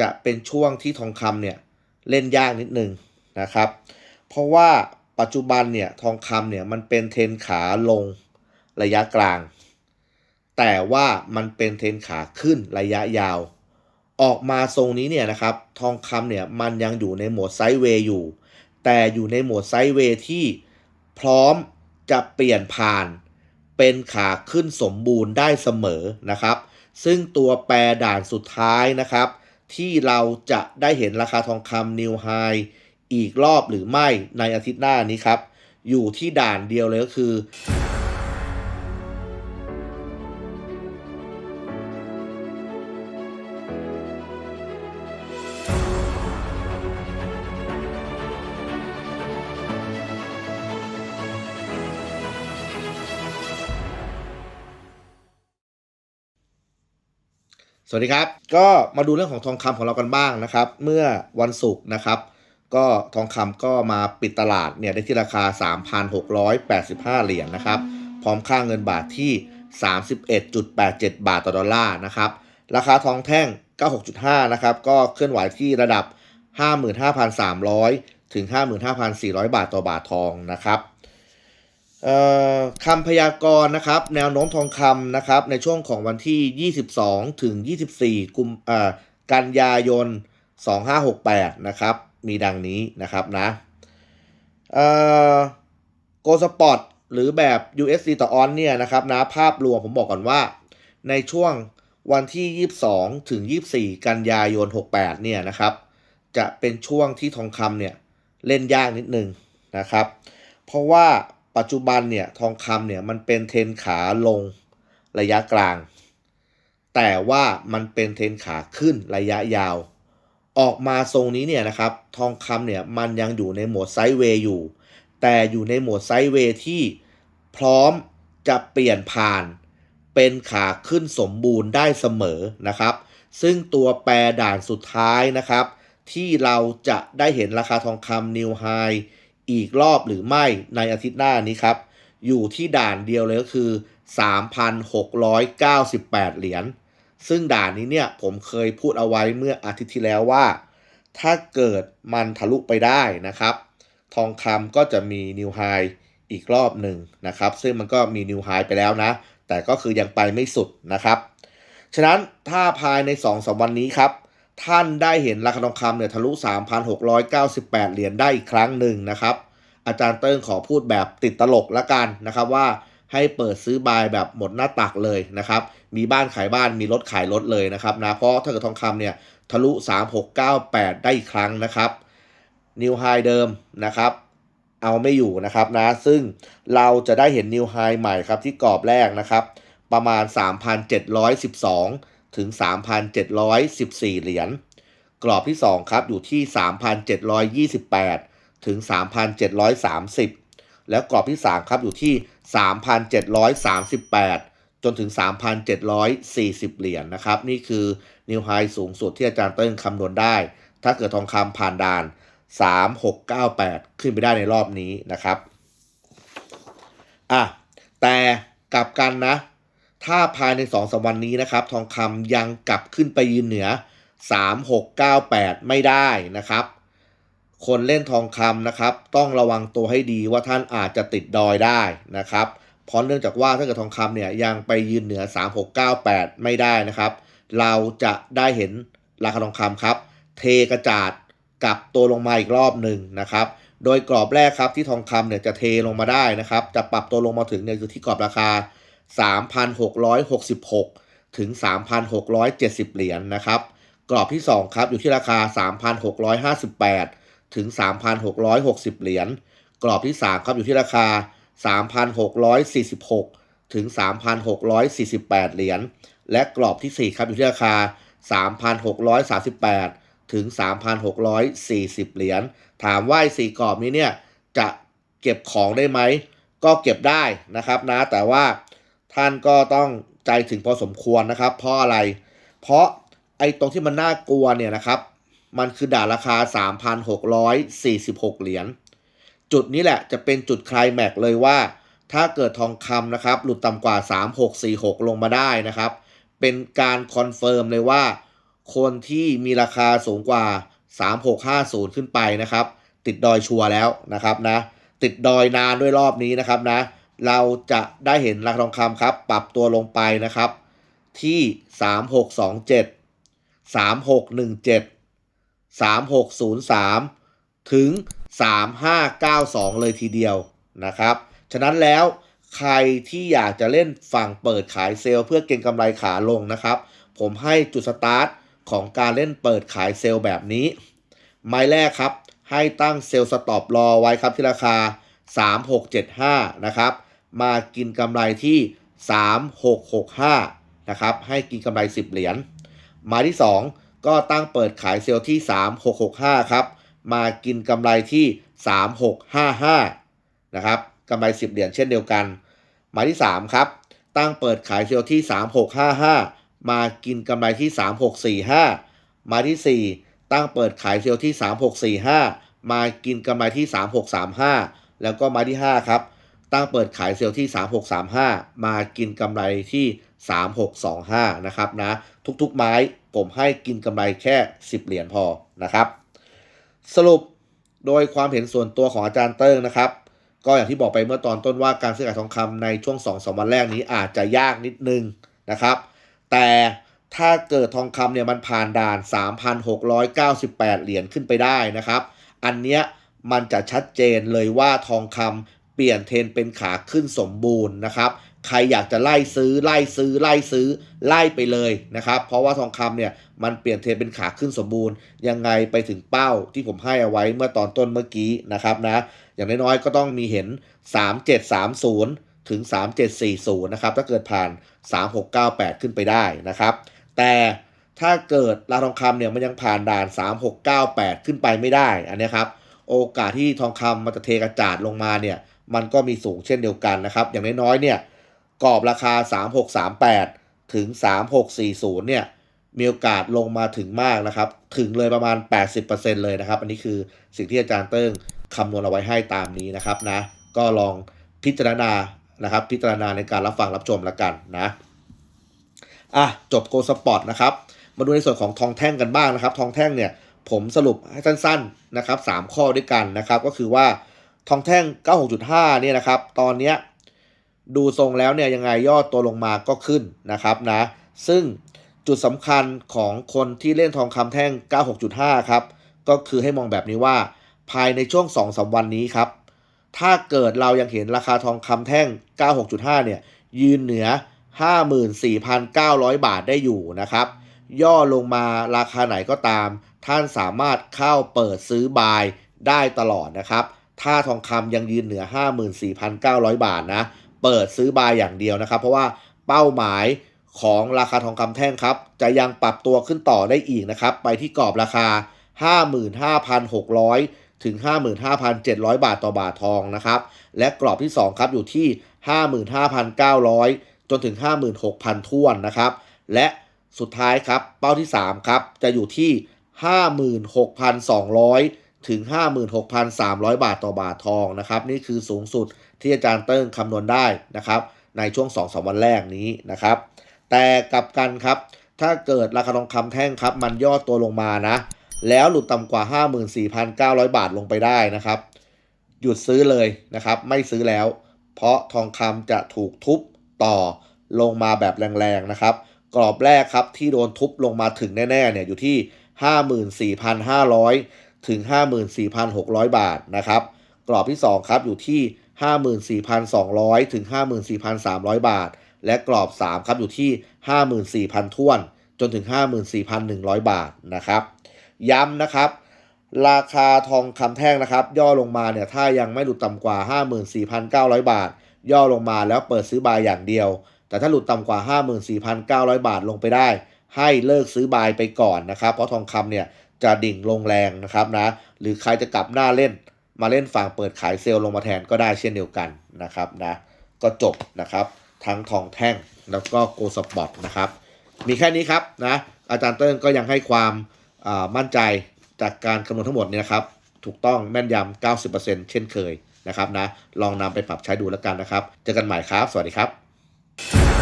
จะเป็นช่วงที่ทองคำเนี่ยเล่นยากนิดนึงนะครับ เพราะว่าปัจจุบันเนี่ยทองคำเนี่ยมันเป็นเทนขาลงระยะกลาง แต่ว่ามันเป็นเทนขาขึ้นระยะยาว ออกมาทรงนี้เนี่ยนะครับทองคำเนี่ยมันยังอยู่ในโหมดไซด์เวย์อยู่ แต่อยู่ในโหมดไซด์เวย์ที่พร้อมจะเปลี่ยนผ่านเป็นขาขึ้นสมบูรณ์ได้เสมอนะครับ ซึ่งตัวแปรด่านสุดท้ายนะครับ ที่เราจะได้เห็นราคาทองคำนิวไฮอีกรอบหรือไม่ในอาทิตย์หน้านี้ครับ อยู่ที่ด่านเดียวเลยก็คือ สวัสดีครับ ก็มาดูเรื่องของทองคำของเรากันบ้างนะครับ เมื่อวันศุกร์นะครับ ก็ทองคำก็มาปิดตลาดเนี่ยได้ที่ราคา 3,685 เหรียญนนะครับ พร้อมค่าเงินบาทที่ 31.87 บาทต่อดอลลาร์นะครับ ราคาทองแท่ง 96.5 นะครับ ก็เคลื่อนไหวที่ระดับ 55,300 ถึง 55,400 บาทต่อบาททองนะครับ คำพยากรณ์นะครับ แนวโน้มทองคำนะครับ ในช่วงของวันที่ 22 ถึง 24 กุมเอ่อกันยายน 2568 นะครับ มีดังนี้นะครับนะโกลสปอตหรือแบบ USD ต่อออนเนี่ยนะครับนะภาพรวมผมบอกก่อนว่า ในช่วงวันที่ 22 ถึง 24 กันยายน 68 เนี่ยนะครับ จะเป็นช่วงที่ทองคำเนี่ยเล่นยากนิดนึงนะครับ เพราะว่า ปัจจุบันเนี่ยทองคำเนี่ยมันเป็นเทนขาลงระยะกลาง แต่ว่ามันเป็นเทนขาขึ้นระยะยาว ออกมาทรงนี้เนี่ยนะครับทองคำเนี่ยมันยังอยู่ในโหมดไซด์เวย์อยู่ แต่อยู่ในโหมดไซด์เวย์ที่พร้อมจะเปลี่ยนผ่านเป็นขาขึ้นสมบูรณ์ได้เสมอนะครับ ซึ่งตัวแปรด่านสุดท้ายนะครับ ที่เราจะได้เห็นราคาทองคำนิวไฮ อีกรอบหรือไม่ในอาทิตย์หน้านี้ครับ อยู่ที่ด่านเดียวเลยก็คือ 3,698 เหรียญ ซึ่งด่านนี้เนี่ยผมเคยพูดเอาไว้เมื่ออาทิตย์ที่แล้วว่า ถ้าเกิดมันทะลุไปได้นะครับ ทองคำก็จะมีนิวไฮอีกรอบหนึ่งนะครับ ซึ่งมันก็มีนิวไฮไปแล้วนะ แต่ก็คือยังไปไม่สุดนะครับ ฉะนั้นถ้าภายใน2อสวันนี้ครับ ท่านได้เห็นราคาทองคำเนี่ยทะลุ 3,698 เหรียญได้อีกครั้งหนึ่งนะครับ อาจารย์เติ้งขอพูดแบบติดตลกละกันนะครับว่าให้เปิดซื้อบายแบบหมดหน้าตักเลยนะครับ มีบ้านขายบ้านมีรถขายรถเลยนะครับนะเพราะถ้าเกิดทองคำเนี่ยทะลุ 3698 ได้อีกครั้งนะครับนิวไฮเดิมนะครับ เอาไม่อยู่นะครับนะ ซึ่งเราจะได้เห็นนิวไฮใหม่ครับที่กรอบแรกนะครับ ประมาณ 3,712 ถึง 3,714 เหรียญ กรอบที่ 2 ครับ อยู่ที่ 3,728 ถึง 3,730 แล้วกรอบที่ 3 ครับ อยู่ที่ 3,738 จนถึง 3,740 เหรียญนะครับ นี่คือนิวไฮสูงสุดที่อาจารย์เติ้งคำนวณได้ ถ้าเกิดทองคำผ่านด่าน 3698 ขึ้นไปได้ในรอบนี้นะครับ อะ แต่กลับกันนะ ถ้าภายใน2อสวันนี้นะครับ ทองคำยังกลับขึ้นไปยืนเหนือ 3698 ไม่ได้นะครับ คนเล่นทองคำนะครับ ต้องระวังตัวให้ดีว่าท่านอาจจะติดดอยได้นะครับ เพราะเนื่องจากว่าถ้าเกิดทองคำเนี่ยยังไปยืนเหนือ 3698 ไม่ได้นะครับ เราจะได้เห็นราคาทองคำครับ เทกระจาดกลับตัวลงมาอีกรอบหนึ่งนะครับ โดยกรอบแรกครับที่ทองคำเนี่ยจะเทลงมาได้นะครับ จะปรับตัวลงมาถึงเนี่ยคือที่กรอบราคา 3,666 ถึง 3,670 เหรียญนนะครับ กรอบที่ 2 ครับ อยู่ที่ราคา 3,658 ถึง 3,660 เหรียญ กรอบที่ 3 ครับ อยู่ที่ราคา 3,646 ถึง 3,648 เหรียญ และกรอบที่ 4 ครับ อยู่ที่ราคา 3,638 ถึง 3,640 เหรียญ ถามว่าสี่กรอบนี้เนี่ยจะเก็บของได้ไหม ก็เก็บได้นะครับนะ แต่ว่า ท่านก็ต้องใจถึงพอสมควรนะครับ เพราะอะไร เพราะไอ้ตรงที่มันน่ากลัวเนี่ยนะครับ มันคือด่านราคา 3,646 เหรียญ จุดนี้แหละจะเป็นจุดคลายแม็กเลยว่า ถ้าเกิดทองคำนะครับ หลุดต่ำกว่า 3646 ลงมาได้นะครับ เป็นการคอนเฟิร์มเลยว่า คนที่มีราคาสูงกว่า 3650 ขึ้นไปนะครับ ติดดอยชัวร์แล้วนะครับนะ ติดดอยนานด้วยรอบนี้นะครับนะ เราจะได้เห็นราคาทองคำครับ ปรับตัวลงไปนะครับ ที่ 3627 3617 3603 ถึง 3592 เลยทีเดียวนะครับ ฉะนั้นแล้วใครที่อยากจะเล่นฝั่งเปิดขายเซลล์เพื่อเก็งกำไรขาลงนะครับ ผมให้จุดสตาร์ทของการเล่นเปิดขายเซลล์แบบนี้ ไม้แรกครับ ให้ตั้งเซลล์สต็อปรอไว้ครับที่ราคา 3675 นะครับ มากินกำไรที่ 3665 นะครับ ให้กินกำไร 10 เหรียญม้ที่ 2 ก็ตั้งเปิดขายเซลล์ที่ 3665 ครับ มากินกำไรที่ 3655 นะครับกำไร 10 เหรียญเช่นเดียวกัน มาที่ 3 ครับ ตั้งเปิดขายเซลล์ที่ 3655 มากินกำไรที่ 3645หมาที่ 4 ตั้งเปิดขายเซลล์ที่ 3645 มากินกำไรที่ 3635 แล้วก็มาที่ 5 ครับ ตั้งเปิดขายเซลล์ที่ 3635 มากินกำไรที่ 3625 นะครับนะ ทุกๆไม้ผมให้กินกำไรแค่ 10 เหรียญพอนะครับ สรุปโดยความเห็นส่วนตัวของอาจารย์เติ้งนะครับ ก็อย่างที่บอกไปเมื่อตอนต้นว่าการซื้อขายทองคำในช่วง2อสวันแรกนี้อาจจะยากนิดนึงนะครับ แต่ถ้าเกิดทองคำเนี่ยมันผ่านด่าน 3,698 เหรียญขึ้นไปได้นะครับ อันเนี้ยมันจะชัดเจนเลยว่าทองคำ เปลี่ยนเทรนเป็นขาขึ้นสมบูรณ์นะครับ ใครอยากจะไล่ซื้อไล่ซื้อไล่ซื้อไล่ไปเลยนะครับ เพราะว่าทองคำเนี่ยมันเปลี่ยนเทรนเป็นขาขึ้นสมบูรณ์ ยังไงไปถึงเป้าที่ผมให้เอาไว้เมื่อตอนต้นเมื่อกี้นะครับนะ อย่างน้อยๆก็ต้องมีเห็น 3730 ถึง 3740 นะครับ ถ้าเกิดผ่าน 3698 ขึ้นไปได้นะครับ แต่ถ้าเกิดราทองคำเนี่ยมันยังผ่านด่าน 3698 ขึ้นไปไม่ได้ อันนี้ครับ โอกาสที่ทองคำมันจะเทกระจาดลงมาเนี่ย มันก็มีสูงเช่นเดียวกันนะครับ อย่างน้อยๆเนี่ยกรอบราคา 3638 ถึง 3640 เนี่ยมีโอกาสลงมาถึงมากนะครับ ถึงเลยประมาณ 80%เลยนะครับ อันนี้คือสิ่งที่อาจารย์เติ้งคำนวณเอาไว้ให้ตามนี้นะครับนะ ก็ลองพิจารณานะครับ พิจารณาในการรับฟังรับชมแล้วกันนะอะจบโกสปอร์ตนะครับ มาดูในส่วนของทองแท่งกันบ้างนะครับ ทองแท่งเนี่ยผมสรุปให้สั้นๆนะครับ 3 ข้อด้วยกันนะครับ ก็คือว่า ทองแท่ง 96.5 เนี่ยนะครับ ตอนเนี้ยดูทรงแล้วเนี่ยยังไงย่อตัวลงมาก็ขึ้นนะครับนะ ซึ่งจุดสำคัญของคนที่เล่นทองคำแท่ง 96.5 ครับ ก็คือให้มองแบบนี้ว่าภายในช่วง 2-3 วันนี้ครับ ถ้าเกิดเรายังเห็นราคาทองคำแท่ง 96.5 เนี่ย ยืนเหนือ 54,900 บาทได้อยู่นะครับ ย่อลงมาราคาไหนก็ตาม ท่านสามารถเข้าเปิดซื้อบายได้ตลอดนะครับ ถ้าทองคำยังยืนเหนือ 54,900 บาทนะ เปิดซื้อบายอย่างเดียวนะครับ เพราะว่าเป้าหมายของราคาทองคำแท่งครับ จะยังปรับตัวขึ้นต่อได้อีกนะครับ ไปที่กรอบราคา 55,600 ถึง 55,700 บาทต่อบาททองนะครับ และกรอบที่ 2 ครับอยู่ที่ 55,900 จนถึง 56,000ท้วนนะครับ และสุดท้ายครับ เป้าที่ 3 ครับ จะอยู่ที่ 56,200 ถึง 56,300 บาทต่อบาททองนะครับ นี่คือสูงสุดที่อาจารย์เติ้งคำนวณได้นะครับ ในช่วง 2-3 วันแรกนี้นะครับ แต่กลับกันครับ ถ้าเกิดราคาทองคำแท่งครับ มันย่อตัวลงมานะ แล้วหลุดต่ำกว่า 54,900 บาทลงไปได้นะครับ หยุดซื้อเลยนะครับ ไม่ซื้อแล้ว เพราะทองคำจะถูกทุบต่อลงมาแบบแรงๆนะครับ กรอบแรกครับที่โดนทุบลงมาถึงแน่ๆเนี่ยอยู่ที่ 54,500 ถึง 54,600 บาทนะครับ กรอบที่ 2 ครับอยู่ที่ 54,200 ถึง 54,300 บาท และกรอบ 3 ครับอยู่ที่ 54,000ท้วนจนถึง 54,100 บาทนะครับ ย้ำนะครับ ราคาทองคำแท่งนะครับ ย่อลงมาเนี่ยถ้ายังไม่หลุดต่ำกว่า 54,900 บาท ย่อลงมาแล้วเปิดซื้อบายอย่างเดียว แต่ถ้าหลุดต่ำกว่า 54,900 บาทลงไปได้ ให้เลิกซื้อบายไปก่อนนะครับ เพราะทองคำเนี่ย จะดิ่งลงแรงนะครับนะ หรือใครจะกลับหน้าเล่นมาเล่นฝั่งเปิดขายเซลล์ลงมาแทนก็ได้เช่นเดียวกันนะครับนะ ก็จบนะครับ ทั้งทองแท่งแล้วก็โกลสปอร์ตนะครับ มีแค่นี้ครับนะ อาจารย์เติ้งก็ยังให้ความมั่นใจจากการคำนวณทั้งหมดเนี่ยนะครับ ถูกต้องแม่นยำ 90%เช่นเคยนะครับนะ ลองนำไปปรับใช้ดูแล้วกันนะครับ เจอกันใหม่ครับ สวัสดีครับ